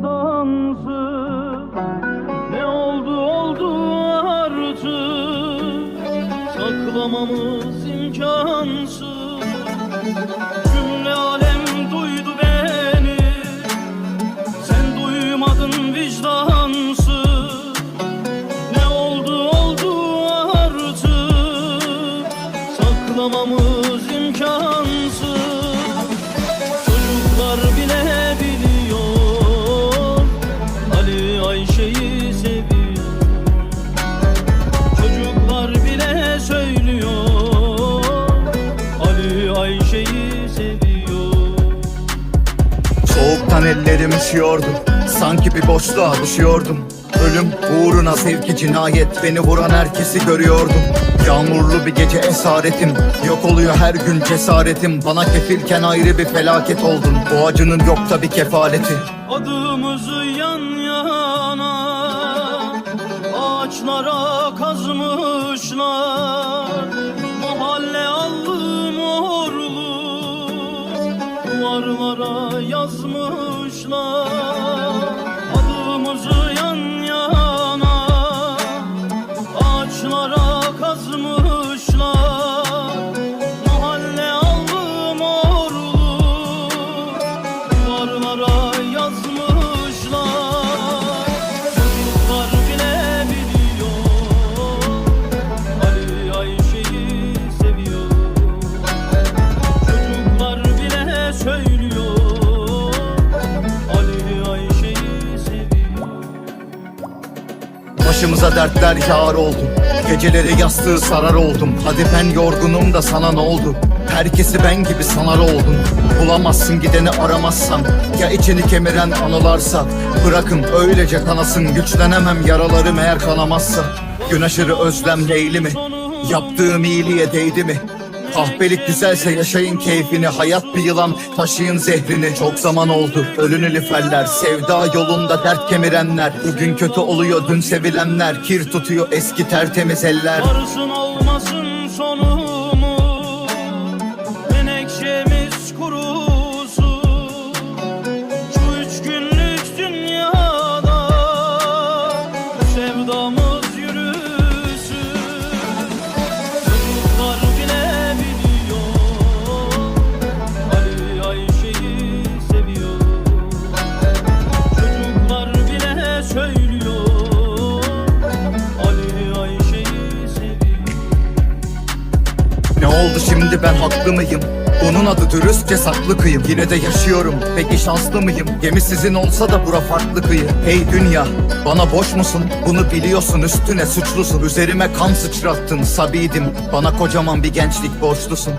vicdansız. Ne oldu oldu artık. Saklamamız imkansız. Cümle alem duydu beni. Sen duymadın vicdansız. Ne oldu oldu artık. Saklamamız Soğuktan ellerim üşüyordu. Sanki bir boşluğa düşüyordum. Ölüm uğruna sevgi cinayet. Beni vuran herkesi görüyordum. Yağmurlu bir gece esaretim. Yok oluyor her gün cesaretim. Bana kefilken ayrı bir felaket oldun Bu acının yok tabi kefaleti. Adımızı yan yana Ağaçlara kazmışlar Duvarlara yazmışlar Adımızı yan yana. Ağaçlara kazmışlar Mahalle allı morlu Duvarlara yazmışlar Başımıza dertler yağar oldu. Geceleri yastığı sarar oldum. Hadi ben yorgunum da sana ne oldu? Herkesi ben gibi sanar oldun Bulamazsın gideni aramazsan. Ya içini kemiren anılarsa? Bırakın öylece kanasın. Güçlenemem yaralarım eğer kanamazsa. Gün aşırı özlem leyli mi Yaptığım iyiliğe değdi mi Kahpelik güzelse yaşayın keyfini Hayat bir yılan taşıyın zehrini. Çok zaman oldu ölün liferler Sevda yolunda dert kemirenler. Bugün kötü oluyor dün sevilenler. Kir tutuyor eski tertemiz eller. Varsın olmasın sonumuz oldu şimdi ben haklı mıyım? Bunun adı dürüstçe saklı kıyım Yine de yaşıyorum peki şanslı mıyım? Gemi sizin olsa da bura farklı kıyı Hey dünya bana boş musun? Bunu biliyorsun üstüne suçlusun Üzerime kan sıçrattın sabiydim Bana kocaman bir gençlik borçlusun